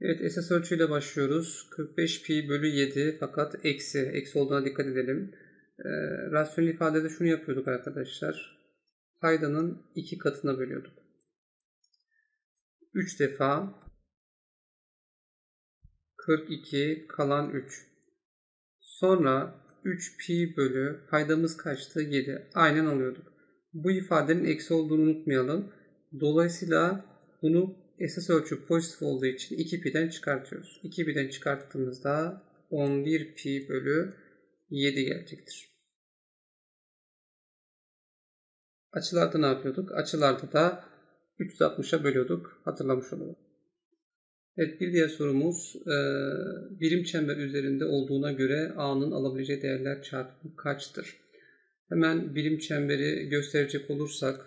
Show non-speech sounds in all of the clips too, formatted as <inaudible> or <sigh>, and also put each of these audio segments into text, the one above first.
Evet esas ölçüyle başlıyoruz. 45 pi bölü 7 fakat eksi. Eksi olduğuna dikkat edelim. Ee, rasyonel ifadede şunu yapıyorduk arkadaşlar. Paydanın iki katına bölüyorduk. 3 defa 42 kalan 3. Sonra 3 pi bölü paydamız kaçtı? 7. Aynen alıyorduk. Bu ifadenin eksi olduğunu unutmayalım. Dolayısıyla bunu esas ölçü pozitif olduğu için 2 pi'den çıkartıyoruz. 2 pi'den çıkarttığımızda 11 pi bölü 7 gelecektir. Açılarda ne yapıyorduk? Açılarda da 360'a bölüyorduk. Hatırlamış olalım. Evet bir diğer sorumuz e, birim çember üzerinde olduğuna göre A'nın alabileceği değerler çarpımı kaçtır? Hemen birim çemberi gösterecek olursak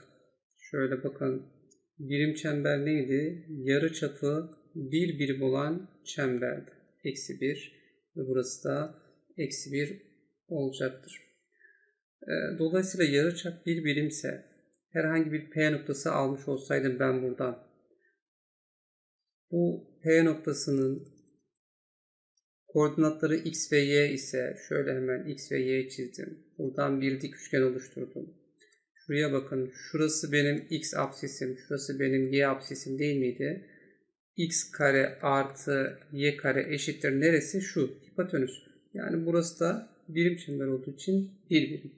şöyle bakın birim çember neydi? Yarı çapı bir birim olan çemberdi. Eksi 1 ve burası da eksi 1 olacaktır. E, dolayısıyla yarı çap bir birimse herhangi bir P noktası almış olsaydım ben buradan bu P noktasının koordinatları x ve y ise şöyle hemen x ve y çizdim. Buradan bir dik üçgen oluşturdum. Şuraya bakın. Şurası benim x absisim. Şurası benim y absisim değil miydi? x kare artı y kare eşittir neresi? Şu. Hipotenüs. Yani burası da birim çember olduğu için bir birim.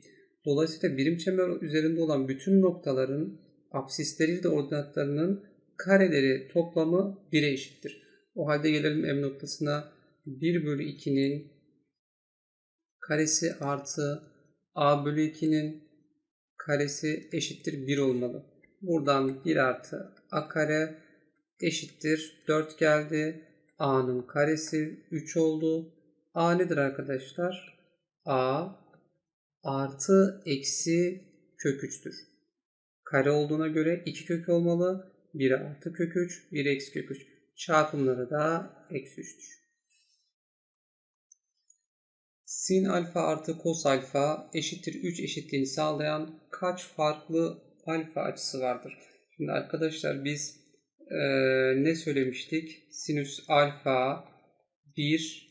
Dolayısıyla birim çember üzerinde olan bütün noktaların absisleri de ordinatlarının kareleri toplamı 1'e eşittir. O halde gelelim M noktasına 1 bölü 2'nin karesi artı A bölü 2'nin karesi eşittir 1 olmalı. Buradan 1 artı A kare eşittir 4 geldi. A'nın karesi 3 oldu. A nedir arkadaşlar? A artı eksi kök 3'tür. Kare olduğuna göre 2 kök olmalı. 1 artı kök 3, 1 eksi kök 3. Çarpımları da eksi 3'tür. Sin alfa artı kos alfa eşittir 3 eşitliğini sağlayan kaç farklı alfa açısı vardır? Şimdi arkadaşlar biz e, ne söylemiştik? Sinüs alfa 1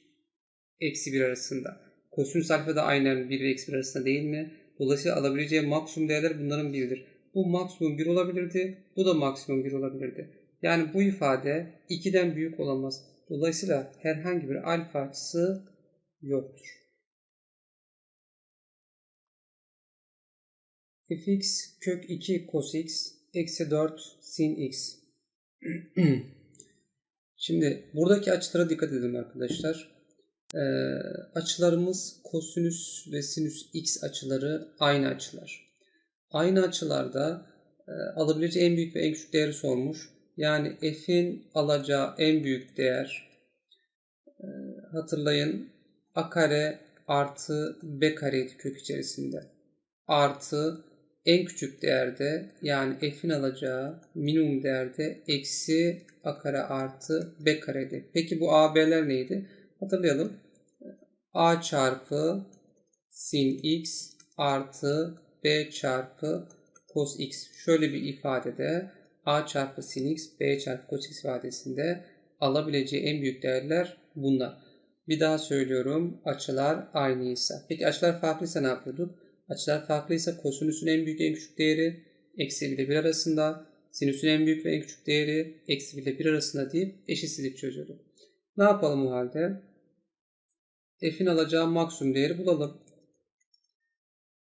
eksi 1 arasında. Kosinüs alfa da aynen 1 ve eksi 1 arasında değil mi? Dolayısıyla alabileceği maksimum değerler bunların biridir. Bu maksimum 1 olabilirdi. Bu da maksimum 1 olabilirdi. Yani bu ifade 2'den büyük olamaz. Dolayısıyla herhangi bir alfa açısı yoktur. Fx kök 2 cos x eksi 4 sin x. <clears throat> Şimdi buradaki açılara dikkat edin arkadaşlar. Ee, açılarımız kosinüs ve sinüs x açıları aynı açılar. Aynı açılarda e, alabileceği en büyük ve en küçük değeri sormuş. Yani f'in alacağı en büyük değer e, hatırlayın a kare artı b kareydi kök içerisinde. Artı en küçük değerde yani f'in alacağı minimum değerde eksi a kare artı b kareydi. Peki bu a b'ler neydi? Hatırlayalım. a çarpı sin x artı b çarpı cos x. Şöyle bir ifadede a çarpı sin x, b çarpı cos x ifadesinde alabileceği en büyük değerler bunlar. Bir daha söylüyorum. Açılar aynıysa. Peki açılar farklıysa ne yapıyorduk? Açılar farklıysa kosinüsün en büyük en küçük değeri eksi 1 ile 1 arasında. Sinüsün en büyük ve en küçük değeri eksi 1 ile 1 arasında deyip eşitsizlik çözüyorduk. Ne yapalım o halde? F'in alacağı maksimum değeri bulalım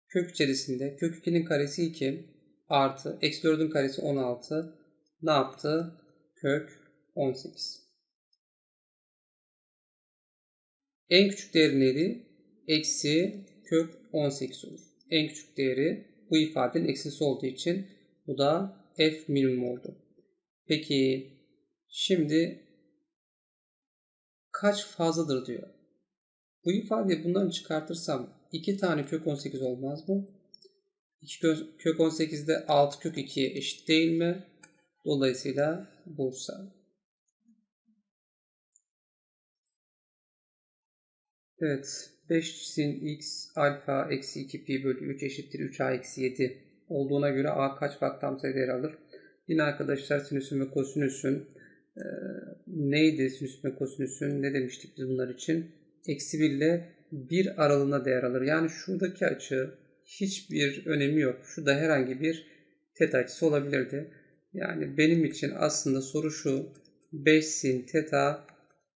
kök içerisinde kök 2'nin karesi 2 artı eksi 4'ün karesi 16 ne yaptı? Kök 18. En küçük değeri neydi? Eksi kök 18 olur. En küçük değeri bu ifadenin eksisi olduğu için bu da f minimum oldu. Peki şimdi kaç fazladır diyor. Bu ifadeyi bundan çıkartırsam 2 tane kök 18 olmaz mı? 2 kök 18'de 6 kök 2'ye eşit değil mi? Dolayısıyla Bursa. Evet. 5 sin x alfa eksi 2 pi bölü 3 eşittir 3a eksi 7 olduğuna göre a kaç bak tam sayı değer alır? Yine arkadaşlar sinüsün ve kosinüsün e, neydi sinüs ve kosinüsün ne demiştik biz bunlar için? Eksi 1 ile 1 aralığına değer alır. Yani şuradaki açı hiçbir önemi yok. Şurada herhangi bir teta açısı olabilirdi. Yani benim için aslında soru şu. 5 sin teta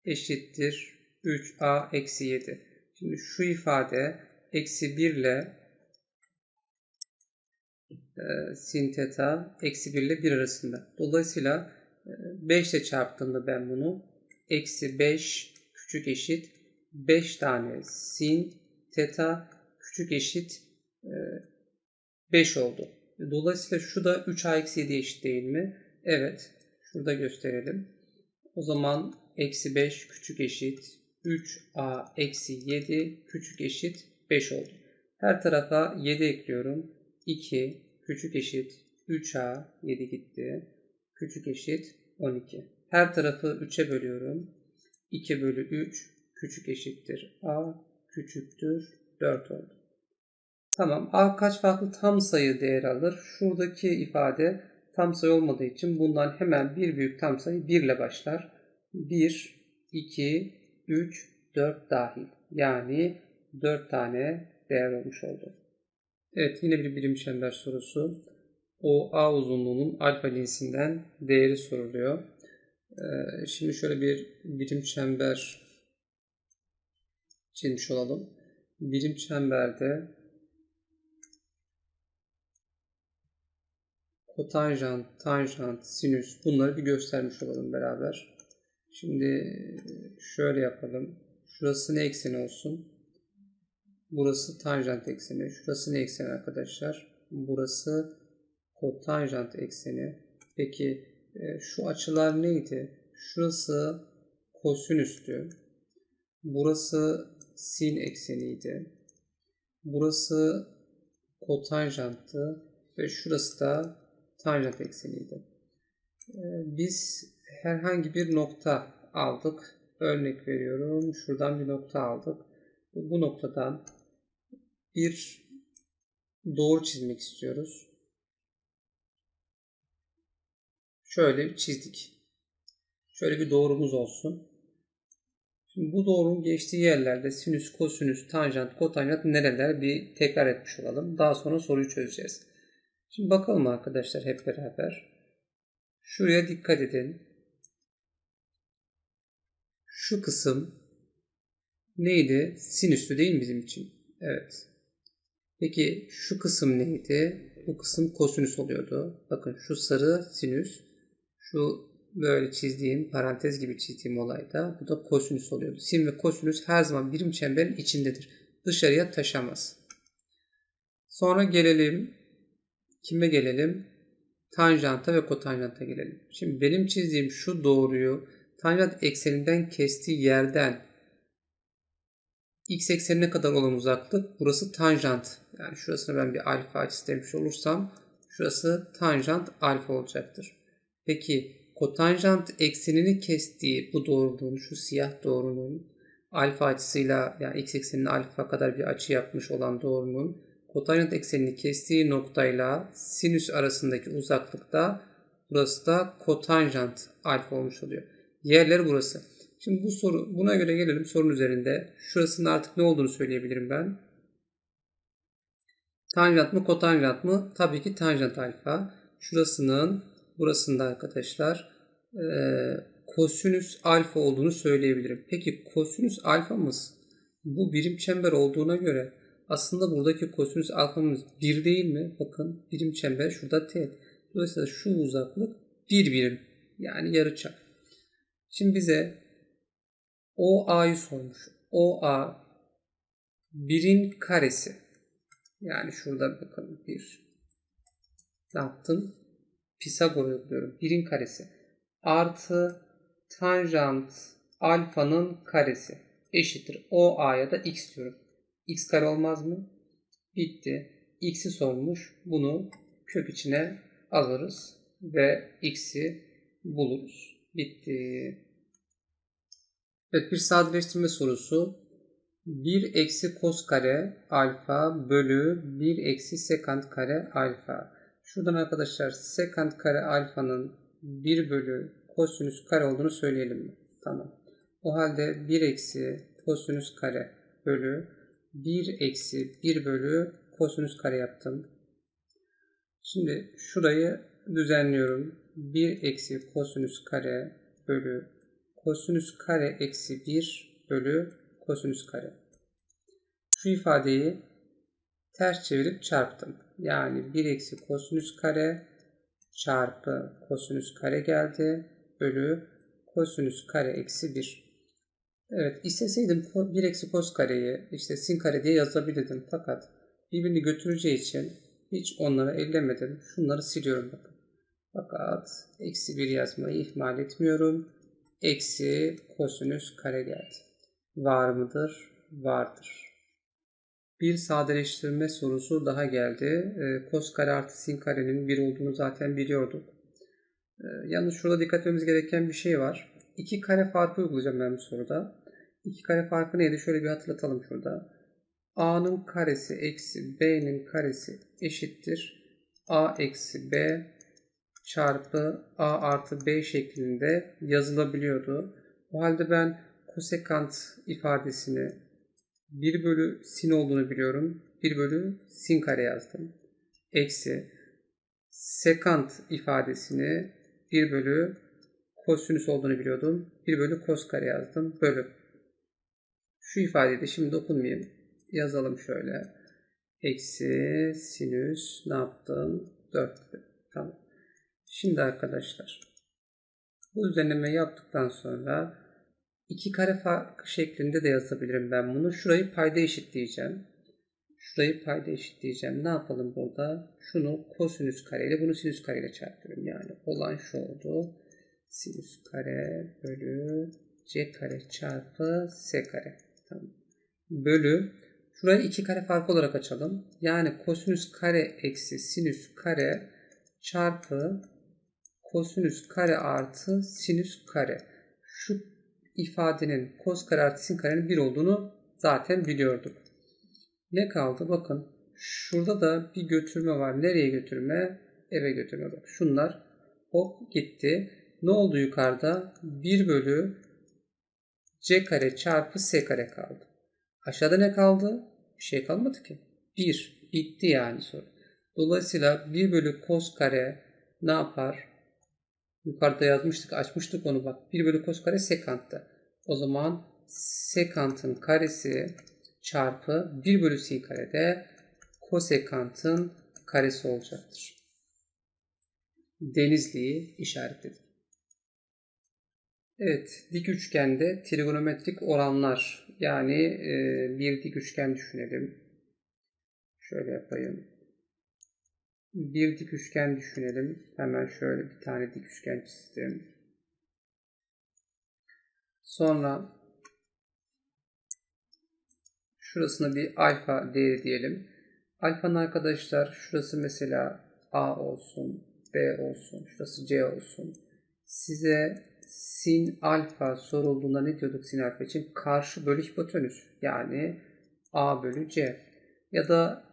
eşittir 3a eksi 7. Şimdi şu ifade eksi 1 ile e, sin teta eksi 1 ile 1 arasında. Dolayısıyla e, 5 ile çarptığımda ben bunu eksi 5 küçük eşit 5 tane sin teta küçük eşit e, 5 oldu. Dolayısıyla şu da 3a eksi 7 eşit değil mi? Evet. Şurada gösterelim. O zaman eksi 5 küçük eşit 3a eksi 7 küçük eşit 5 oldu. Her tarafa 7 ekliyorum. 2 küçük eşit 3a 7 gitti. Küçük eşit 12. Her tarafı 3'e bölüyorum. 2 bölü 3 küçük eşittir a küçüktür 4 oldu. Tamam a kaç farklı tam sayı değer alır? Şuradaki ifade tam sayı olmadığı için bundan hemen bir büyük tam sayı 1 ile başlar. 1, 2, 3, 4 dahil. Yani 4 tane değer olmuş oldu. Evet yine bir birim çember sorusu. O A uzunluğunun alfa cinsinden değeri soruluyor. Ee, şimdi şöyle bir birim çember çizmiş olalım. Birim çemberde kotanjant, tanjant, sinüs bunları bir göstermiş olalım beraber. Şimdi şöyle yapalım. Şurası ne ekseni olsun? Burası tanjant ekseni. Şurası ne ekseni arkadaşlar? Burası kotanjant ekseni. Peki e, şu açılar neydi? Şurası kosinüstü. Burası sin ekseniydi. Burası kotanjanttı ve şurası da tanjant ekseniydi. E, biz herhangi bir nokta aldık. Örnek veriyorum. Şuradan bir nokta aldık. Bu noktadan bir doğru çizmek istiyoruz. Şöyle bir çizdik. Şöyle bir doğrumuz olsun. Şimdi bu doğrunun geçtiği yerlerde sinüs, kosinüs, tanjant, kotanjant nereler bir tekrar etmiş olalım. Daha sonra soruyu çözeceğiz. Şimdi bakalım arkadaşlar hep beraber. Şuraya dikkat edin. Şu kısım neydi? Sinüslü değil mi bizim için? Evet. Peki şu kısım neydi? Bu kısım kosinüs oluyordu. Bakın şu sarı sinüs, şu böyle çizdiğim, parantez gibi çizdiğim olayda bu da kosinüs oluyordu. Sin ve kosinüs her zaman birim çemberin içindedir. Dışarıya taşamaz. Sonra gelelim, kime gelelim? Tanjanta ve kotanjanta gelelim. Şimdi benim çizdiğim şu doğruyu tanjant ekseninden kestiği yerden x eksenine kadar olan uzaklık burası tanjant. Yani şurasına ben bir alfa açısı demiş olursam şurası tanjant alfa olacaktır. Peki kotanjant eksenini kestiği bu doğruluğun şu siyah doğrunun alfa açısıyla yani x eksenine alfa kadar bir açı yapmış olan doğrunun kotanjant eksenini kestiği noktayla sinüs arasındaki uzaklıkta burası da kotanjant alfa olmuş oluyor. Yerleri burası. Şimdi bu soru buna göre gelelim sorun üzerinde. Şurasının artık ne olduğunu söyleyebilirim ben. Tanjant mı kotanjant mı? Tabii ki tanjant alfa. Şurasının burasında arkadaşlar e, kosinüs alfa olduğunu söyleyebilirim. Peki kosinüs alfamız bu birim çember olduğuna göre aslında buradaki kosinüs alfamız 1 değil mi? Bakın birim çember şurada t. Dolayısıyla şu uzaklık 1 birim. Yani yarıçap. Şimdi bize OA'yı sormuş. OA birin karesi. Yani şurada bakın bir ne yaptım? Pisagor uyguluyorum. Birin karesi. Artı tanjant alfanın karesi eşittir. OA'ya da x diyorum. x kare olmaz mı? Bitti. x'i sormuş. Bunu kök içine alırız ve x'i buluruz. Bitti. Evet bir sadeleştirme sorusu. 1 eksi kos kare alfa bölü 1 eksi sekant kare alfa. Şuradan arkadaşlar sekant kare alfanın 1 bölü kosinüs kare olduğunu söyleyelim mi? Tamam. O halde 1 eksi kosinüs kare bölü 1 eksi 1 bölü kosinüs kare yaptım. Şimdi şurayı düzenliyorum. 1 eksi kosinüs kare bölü kosinüs kare eksi 1 bölü kosinüs kare. Şu ifadeyi ters çevirip çarptım. Yani 1 eksi kosinüs kare çarpı kosinüs kare geldi bölü kosinüs kare eksi 1. Evet isteseydim 1 eksi kos kareyi işte sin kare diye yazabilirdim. Fakat birbirini götüreceği için hiç onları ellemedim. Şunları siliyorum bakın. Fakat eksi 1 yazmayı ihmal etmiyorum. Eksi kosinüs kare geldi. Var mıdır? Vardır. Bir sadeleştirme sorusu daha geldi. E, kos kare artı sin karenin 1 olduğunu zaten biliyorduk. E, yalnız şurada dikkat etmemiz gereken bir şey var. İki kare farkı uygulayacağım ben bu soruda. İki kare farkı neydi? Şöyle bir hatırlatalım şurada. A'nın karesi eksi B'nin karesi eşittir. A eksi B çarpı A artı B şeklinde yazılabiliyordu. O halde ben kosekant ifadesini 1 bölü sin olduğunu biliyorum. 1 bölü sin kare yazdım. Eksi sekant ifadesini 1 bölü kosinüs olduğunu biliyordum. 1 bölü kos kare yazdım. Bölü. Şu ifadeyi de şimdi dokunmayayım. Yazalım şöyle. Eksi sinüs ne yaptım? 4. Tamam. Şimdi arkadaşlar bu düzenlemeyi yaptıktan sonra iki kare farkı şeklinde de yazabilirim ben bunu. Şurayı payda eşitleyeceğim. Şurayı payda eşitleyeceğim. Ne yapalım burada? Şunu kosinüs kare ile bunu sinüs kare ile çarpıyorum. Yani olan şu oldu. Sinüs kare bölü c kare çarpı s kare. Tamam. Bölü. Şurayı iki kare farkı olarak açalım. Yani kosinüs kare eksi sinüs kare çarpı kosinüs kare artı sinüs kare. Şu ifadenin kos kare artı sin karenin 1 olduğunu zaten biliyorduk. Ne kaldı? Bakın şurada da bir götürme var. Nereye götürme? Eve götürme. Bak şunlar hop gitti. Ne oldu yukarıda? 1 bölü c kare çarpı s kare kaldı. Aşağıda ne kaldı? Bir şey kalmadı ki. 1. Bitti yani soru. Dolayısıyla 1 bölü kos kare ne yapar? Yukarıda yazmıştık, açmıştık onu bak. 1 bölü kos kare sekanttı. O zaman sekantın karesi çarpı 1 bölü sin karede kosekantın karesi olacaktır. Denizli'yi işaretledim. Evet, dik üçgende trigonometrik oranlar yani bir dik üçgen düşünelim. Şöyle yapayım. Bir dik üçgen düşünelim. Hemen şöyle bir tane dik üçgen çizdim. Sonra şurasına bir alfa değeri diyelim. Alfanın arkadaşlar şurası mesela A olsun, B olsun, şurası C olsun. Size sin alfa sorulduğunda ne diyorduk sin alfa için? Karşı bölü hipotenüs yani A bölü C. Ya da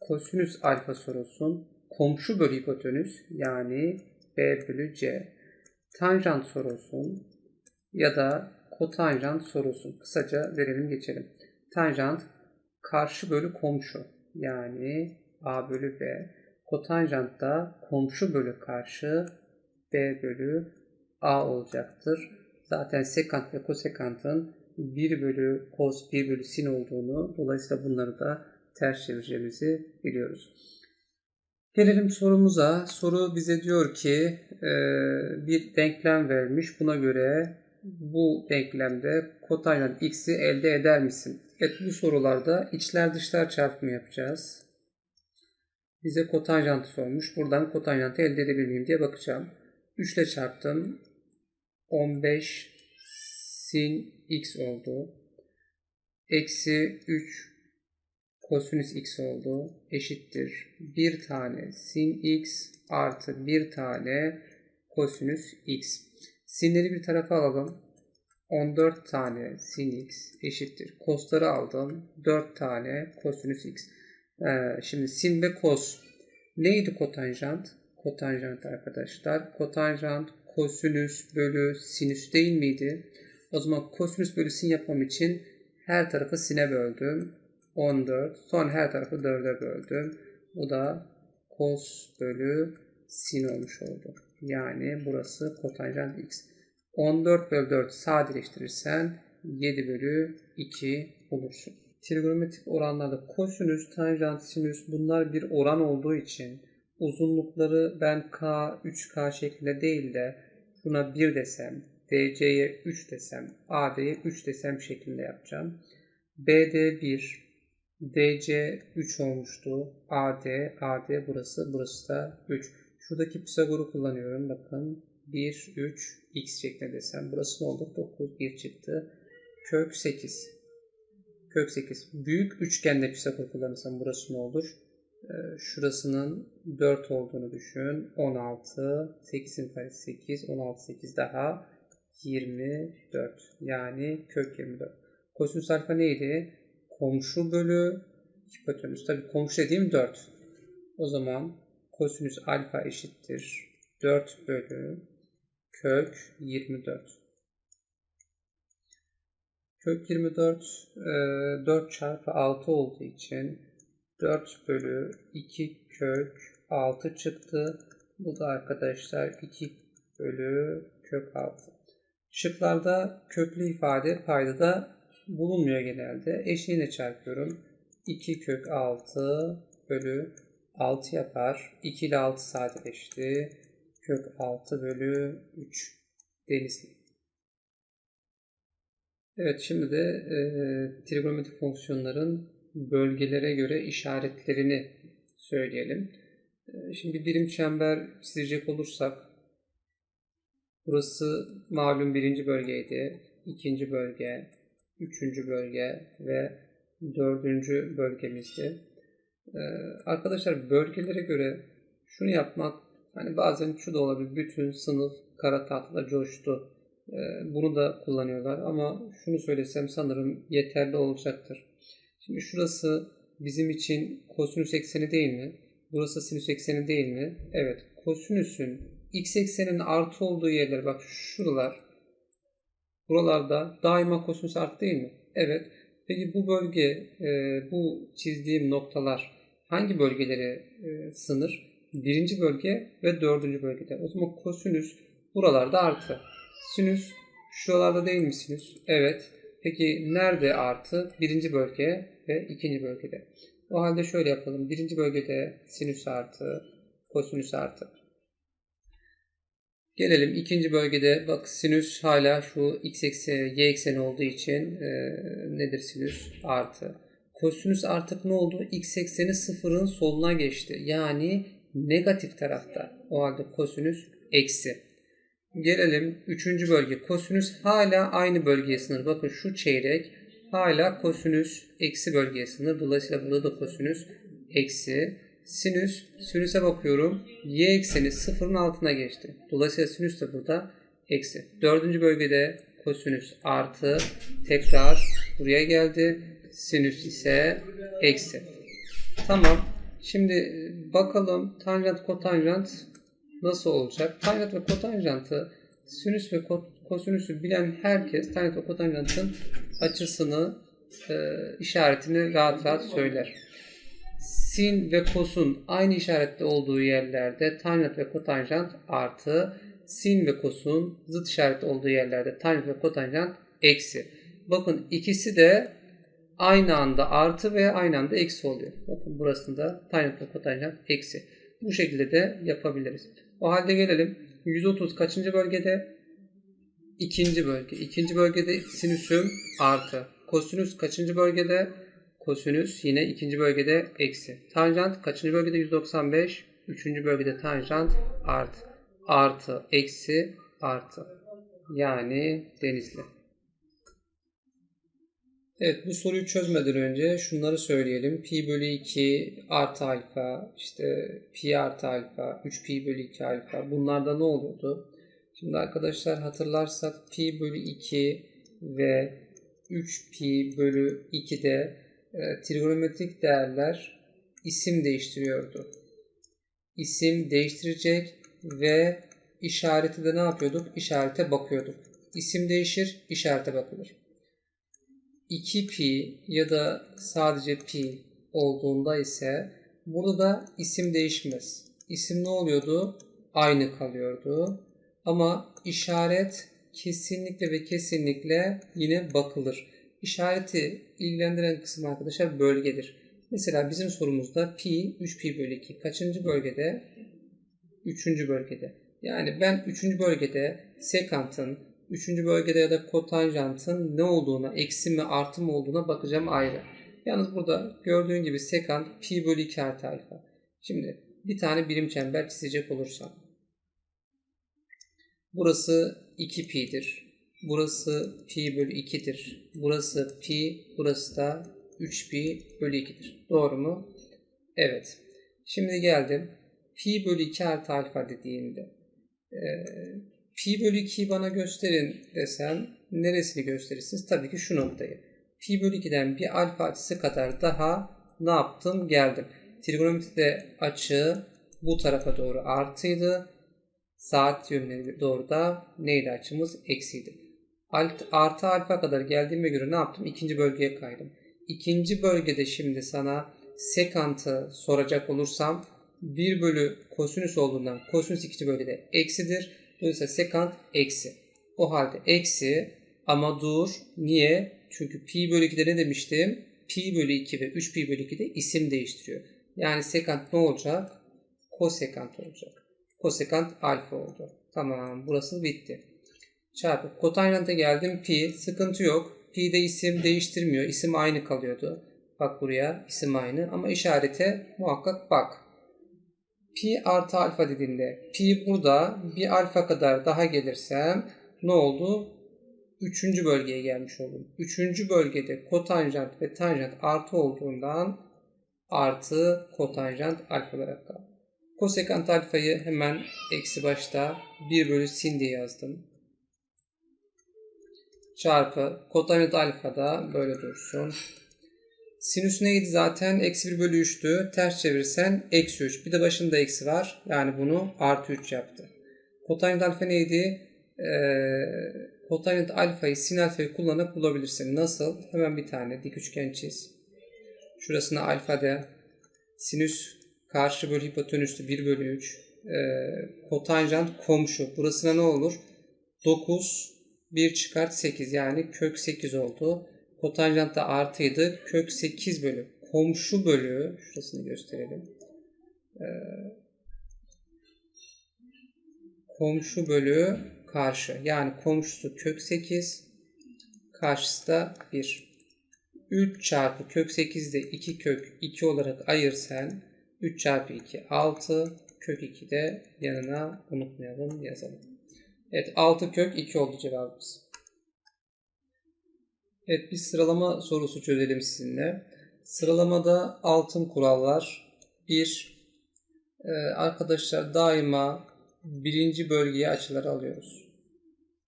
kosinüs alfa sorulsun. Komşu bölü hipotenüs yani B bölü C. Tanjant sorulsun ya da kotanjant sorulsun. Kısaca verelim geçelim. Tanjant karşı bölü komşu yani A bölü B. Kotanjant da komşu bölü karşı B bölü A olacaktır. Zaten sekant ve kosekantın 1 bölü kos 1 bölü sin olduğunu dolayısıyla bunları da ters çevireceğimizi biliyoruz. Gelelim sorumuza. Soru bize diyor ki e, bir denklem vermiş. Buna göre bu denklemde kotanjant x'i elde eder misin? Evet bu sorularda içler dışlar çarpımı yapacağız. Bize kotanjantı sormuş. Buradan kotanjantı elde edebilir diye bakacağım. 3 ile çarptım. 15 sin x oldu. Eksi 3 kosinüs x oldu. Eşittir. Bir tane sin x artı bir tane kosinüs x. Sinleri bir tarafa alalım. 14 tane sin x eşittir. Kosları aldım. 4 tane kosinüs x. Ee, şimdi sin ve kos. Neydi kotanjant? kotanjant arkadaşlar. Kotanjant kosinüs bölü sinüs değil miydi? O zaman kosinüs bölü sin yapmam için her tarafı sine böldüm. 14. Sonra her tarafı 4'e böldüm. Bu da cos bölü sin olmuş oldu. Yani burası kotanjant x. 14 bölü 4 sadeleştirirsen 7 bölü 2 olursun. Trigonometrik oranlarda kosinüs, tanjant, sinüs bunlar bir oran olduğu için uzunlukları ben k, 3k şeklinde değil de şuna 1 desem, DC'ye 3 desem, AD'ye 3 desem şeklinde yapacağım. BD 1, DC 3 olmuştu. AD, AD burası, burası da 3. Şuradaki Pisagor'u kullanıyorum. Bakın 1, 3, x şeklinde desem. Burası ne oldu? 9, 1 çıktı. Kök 8. Kök 8. Büyük üçgende Pisagor kullanırsam burası ne olur? Ee, şurasının 4 olduğunu düşün. 16, 8'in karesi 8, 16, 8 daha 24. Yani kök 24. Kosinüs alfa neydi? Komşu bölü hipotenüs. Tabi komşu dediğim 4. O zaman kosinüs alfa eşittir 4 bölü kök 24. Kök 24 4 çarpı 6 olduğu için 4 bölü 2 kök 6 çıktı. Bu da arkadaşlar 2 bölü kök 6. Şıklarda köklü ifade paydada bulunmuyor genelde. Eşliğine çarpıyorum. 2 kök 6 bölü 6 yapar. 2 ile 6 sadeleşti. Kök 6 bölü 3 denizli. Evet şimdi de e, trigonometrik fonksiyonların bölgelere göre işaretlerini söyleyelim. E, şimdi birim çember çizecek olursak burası malum birinci bölgeydi. ikinci bölge, üçüncü bölge ve dördüncü bölgemizdi. Ee, arkadaşlar bölgelere göre şunu yapmak hani bazen şu da olabilir. Bütün sınıf kara tahtada coştu. Ee, bunu da kullanıyorlar ama şunu söylesem sanırım yeterli olacaktır. Şimdi şurası bizim için kosinüs ekseni değil mi? Burası sinüs ekseni değil mi? Evet. Kosinüsün x ekseninin artı olduğu yerler bak şuralar. Buralarda daima kosinüs artı değil mi? Evet. Peki bu bölge, e, bu çizdiğim noktalar hangi bölgeleri e, sınır? Birinci bölge ve dördüncü bölgede. O zaman kosinüs buralarda artı. Sinüs şuralarda değil mi sinüs? Evet. Peki nerede artı? Birinci bölge ve ikinci bölgede. O halde şöyle yapalım. Birinci bölgede sinüs artı, kosinüs artı. Gelelim ikinci bölgede bak sinüs hala şu x ekseni, y ekseni olduğu için e, nedir sinüs? Artı. Kosinüs artık ne oldu? X ekseni sıfırın soluna geçti. Yani negatif tarafta. O halde kosinüs eksi. Gelelim üçüncü bölge. Kosinüs hala aynı bölgeye sınır. Bakın şu çeyrek hala kosinüs eksi bölgeye sınır. Dolayısıyla burada da kosinüs eksi. Sinüs, sinüse bakıyorum. Y ekseni sıfırın altına geçti. Dolayısıyla sinüs de burada eksi. Dördüncü bölgede kosinüs artı tekrar buraya geldi. Sinüs ise eksi. Tamam. Şimdi bakalım tanjant kotanjant nasıl olacak? Tanjant ve kotanjantı sinüs ve kosinüsü bilen herkes tanjant ve kotanjantın açısını e, işaretini rahat rahat söyler sin ve kosun aynı işarette olduğu yerlerde tanjant ve kotanjant artı, sin ve kosun zıt işaret olduğu yerlerde tanjant ve kotanjant eksi. Bakın ikisi de aynı anda artı veya aynı anda eksi oluyor. Bakın burasında tanjant ve kotanjant eksi. Bu şekilde de yapabiliriz. O halde gelelim 130 kaçıncı bölgede? İkinci bölge. İkinci bölgede sinüsüm artı. Kosinüs kaçıncı bölgede? Kosinüs yine ikinci bölgede eksi. Tanjant kaçıncı bölgede 195? Üçüncü bölgede tanjant artı. Artı, eksi, artı. Yani denizli. Evet bu soruyu çözmeden önce şunları söyleyelim. Pi bölü 2 artı alfa, işte pi artı alfa, 3 pi bölü 2 alfa bunlarda ne olurdu? Şimdi arkadaşlar hatırlarsak pi bölü 2 ve 3 pi bölü 2'de e, trigonometrik değerler isim değiştiriyordu. isim değiştirecek ve işareti de ne yapıyorduk? İşarete bakıyorduk. İsim değişir, işarete bakılır. 2 pi ya da sadece pi olduğunda ise burada da isim değişmez. İsim ne oluyordu? Aynı kalıyordu. Ama işaret kesinlikle ve kesinlikle yine bakılır. İşareti ilgilendiren kısım arkadaşlar bölgedir. Mesela bizim sorumuzda pi 3 pi bölü 2 kaçıncı bölgede? Üçüncü bölgede. Yani ben üçüncü bölgede sekantın, üçüncü bölgede ya da kotanjantın ne olduğuna, eksi mi artı mı olduğuna bakacağım ayrı. Yalnız burada gördüğün gibi sekant pi bölü 2 artı alfa. Şimdi bir tane birim çember çizecek olursam. Burası 2 pi'dir. Burası pi bölü 2'dir. Burası pi, burası da 3 pi bölü 2'dir. Doğru mu? Evet. Şimdi geldim. Pi bölü 2 artı alfa dediğinde. E, pi bölü 2'yi bana gösterin desem neresini gösterirsiniz? Tabii ki şu noktayı. Pi bölü 2'den bir alfa açısı kadar daha ne yaptım? Geldim. Trigonometride açı bu tarafa doğru artıydı. Saat yönüne doğru da neydi açımız? Eksiydi. Alt, artı alfa kadar geldiğime göre ne yaptım? İkinci bölgeye kaydım. İkinci bölgede şimdi sana sekantı soracak olursam 1 bölü kosinüs olduğundan kosinüs ikinci bölgede eksidir. Dolayısıyla sekant eksi. O halde eksi ama dur. Niye? Çünkü pi bölü 2'de ne demiştim? Pi bölü 2 ve 3 pi bölü 2'de isim değiştiriyor. Yani sekant ne olacak? Kosekant olacak. Kosekant alfa oldu. Tamam burası bitti. Çarpı kotanjanta geldim pi sıkıntı yok. Pi de isim değiştirmiyor. İsim aynı kalıyordu. Bak buraya isim aynı ama işarete muhakkak bak. Pi artı alfa dediğinde pi burada bir alfa kadar daha gelirsem ne oldu? Üçüncü bölgeye gelmiş oldum. Üçüncü bölgede kotanjant ve tanjant artı olduğundan artı kotanjant alfa olarak kaldı. Kosekant alfayı hemen eksi başta 1 bölü sin diye yazdım. Çarpı kotanjant alfa da böyle dursun. Sinüs neydi zaten? Eksi 1 bölü 3'tü. Ters çevirsen eksi 3. Bir de başında eksi var. Yani bunu artı 3 yaptı. Kotanjant alfa neydi? Ee, kotanjant alfayı sin alfayı kullanıp bulabilirsin. Nasıl? Hemen bir tane dik üçgen çiz. Şurasına alfa de. Sinüs karşı bölü hipotenüsü 1 bölü 3. Ee, kotanjant komşu. Burasına ne olur? 9 1 çıkart 8 yani kök 8 oldu. Kotanjant da artıydı. Kök 8 bölü komşu bölü şurasını gösterelim. Ee, komşu bölü karşı. Yani komşusu kök 8 karşısı da 1. 3 çarpı kök 8'de 2 kök 2 olarak ayırsan 3 çarpı 2 6 kök 2 de yanına unutmayalım yazalım. Evet 6 kök 2 oldu cevabımız. Evet bir sıralama sorusu çözelim sizinle. Sıralamada altın kurallar. 1. Ee, arkadaşlar daima birinci bölgeye açıları alıyoruz.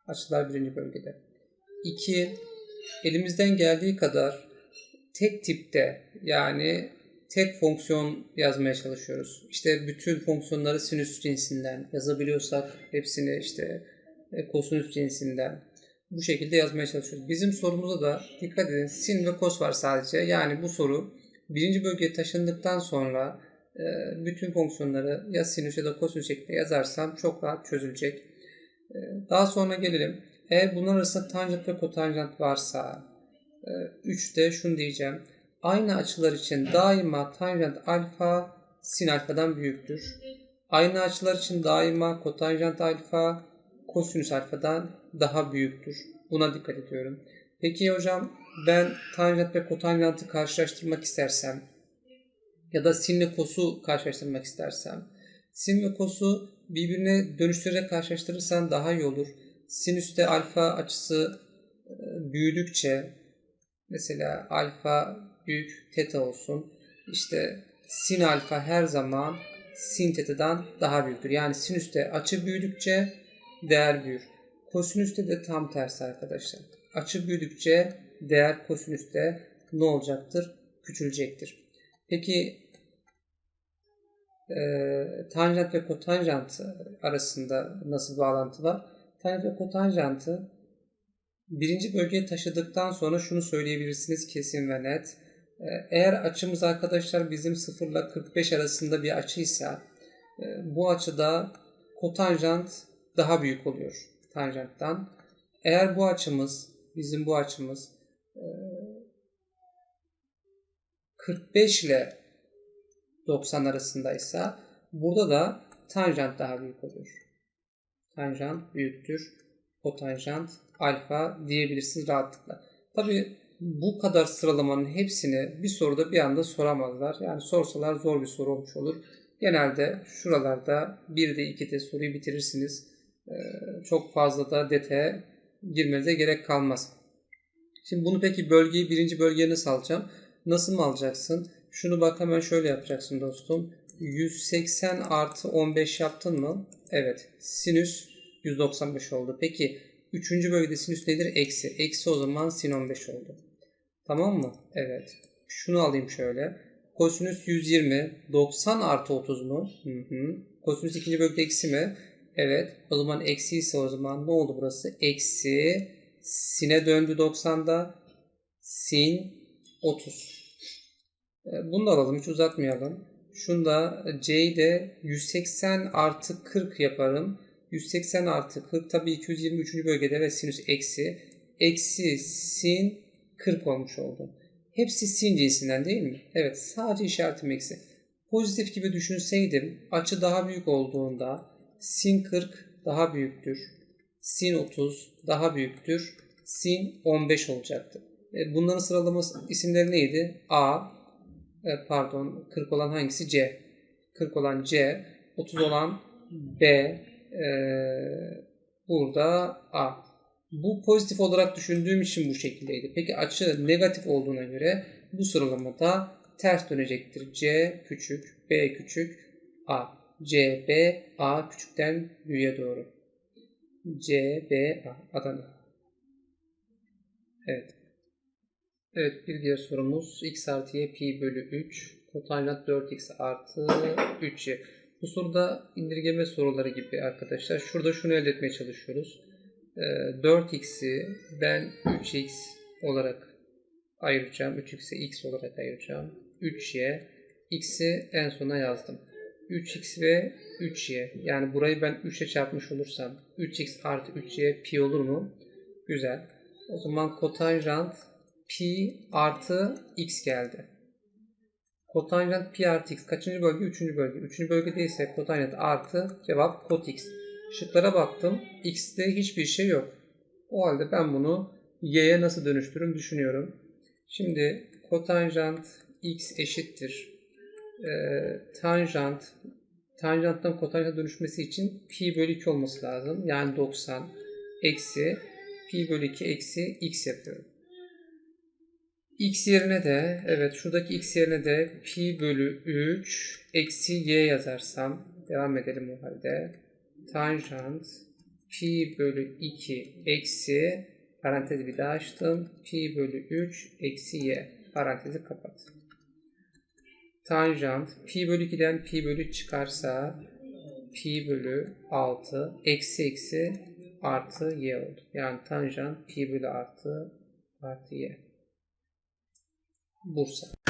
Açılar birinci bölgede. 2. Elimizden geldiği kadar tek tipte yani tek fonksiyon yazmaya çalışıyoruz. İşte bütün fonksiyonları sinüs cinsinden yazabiliyorsak hepsini işte kosinüs cinsinden bu şekilde yazmaya çalışıyoruz. Bizim sorumuza da dikkat edin sin ve kos var sadece. Yani bu soru birinci bölgeye taşındıktan sonra e, bütün fonksiyonları ya sinüs ya da kosinüs şeklinde yazarsam çok rahat çözülecek. E, daha sonra gelelim. Eğer bunlar arasında tanjant ve kotanjant varsa 3'te e, şunu diyeceğim. Aynı açılar için daima tanjant alfa sin alfadan büyüktür. Aynı açılar için daima kotanjant alfa kosinüs alfadan daha büyüktür. Buna dikkat ediyorum. Peki hocam ben tanjant ve kotanjantı karşılaştırmak istersem ya da sin ve kosu karşılaştırmak istersem sin ve kosu birbirine dönüştürerek karşılaştırırsan daha iyi olur. Sinüste alfa açısı e, büyüdükçe mesela alfa büyük teta olsun. İşte sin alfa her zaman sin teta'dan daha büyüktür. Yani sinüste açı büyüdükçe değer büyür. Kosinüste de tam tersi arkadaşlar. Açı büyüdükçe değer kosinüste ne olacaktır? Küçülecektir. Peki e, tanjant ve kotanjant arasında nasıl bağlantı var? Tanjant ve kotanjantı birinci bölgeye taşıdıktan sonra şunu söyleyebilirsiniz kesin ve net. E, eğer açımız arkadaşlar bizim 0 ile 45 arasında bir açıysa e, bu açıda kotanjant daha büyük oluyor tanjanttan. Eğer bu açımız bizim bu açımız e, 45 ile 90 arasındaysa burada da tanjant daha büyük olur. Tanjant büyüktür. Kotanjant alfa diyebilirsiniz rahatlıkla. Tabi bu kadar sıralamanın hepsini bir soruda bir anda soramazlar. Yani sorsalar zor bir soru olmuş olur. Genelde şuralarda 1'de 2'de soruyu bitirirsiniz. Ee, çok fazla da detaya girmenize gerek kalmaz. Şimdi bunu peki bölgeyi birinci bölgeye nasıl alacağım? Nasıl mı alacaksın? Şunu bak hemen şöyle yapacaksın dostum. 180 artı 15 yaptın mı? Evet. Sinüs 195 oldu. Peki üçüncü bölgede sinüs nedir? Eksi. Eksi o zaman sin 15 oldu. Tamam mı? Evet. Şunu alayım şöyle. Kosinüs 120. 90 artı 30 mu? Hı hı. Kosinüs ikinci bölgede eksi mi? Evet. O zaman eksi ise o zaman ne oldu burası? Eksi sine döndü 90'da. Sin 30. E, bunu da alalım. Hiç uzatmayalım. Şunda C'yi de 180 artı 40 yaparım. 180 artı 40 tabii 223. bölgede ve sinüs eksi. Eksi sin 40 olmuş oldu. Hepsi sin cinsinden değil mi? Evet sadece işaretim eksi. Pozitif gibi düşünseydim açı daha büyük olduğunda sin 40 daha büyüktür. Sin 30 daha büyüktür. Sin 15 olacaktı. E, bunların sıralaması isimleri neydi? A, e, pardon 40 olan hangisi? C. 40 olan C, 30 olan B, e, burada A. Bu pozitif olarak düşündüğüm için bu şekildeydi. Peki açı negatif olduğuna göre bu sıralamada ters dönecektir. C küçük, B küçük, A. C, B, A küçükten büyüğe doğru. C, B, A. Adana. Evet. Evet bir diğer sorumuz x artı y pi bölü 3 kotanjant 4x artı 3y. Bu soruda indirgeme soruları gibi arkadaşlar. Şurada şunu elde etmeye çalışıyoruz. 4x'i ben 3x olarak ayıracağım. 3x'e x olarak ayıracağım. 3y. x'i en sona yazdım. 3x ve 3y. Yani burayı ben 3 ile çarpmış olursam 3x artı 3y pi olur mu? Güzel. O zaman kotanjant pi artı x geldi. Kotanjant pi artı x kaçıncı bölge? Üçüncü bölge. Üçüncü bölgede ise kotanjant artı cevap kot x. Şıklara baktım. x'te hiçbir şey yok. O halde ben bunu y'ye nasıl dönüştürürüm düşünüyorum. Şimdi kotanjant x eşittir. E, tanjant tanjanttan kotanjanta dönüşmesi için pi bölü 2 olması lazım. Yani 90 eksi pi bölü 2 eksi x yapıyorum. x yerine de evet şuradaki x yerine de pi bölü 3 eksi y yazarsam devam edelim o halde. Tanjant pi bölü 2 eksi parantezi bir daha açtım. Pi bölü 3 eksi y parantezi kapat. Tanjant pi bölü 2'den pi bölü 3 çıkarsa pi bölü 6 eksi eksi artı y oldu. Yani tanjant pi bölü artı artı y. Bursa.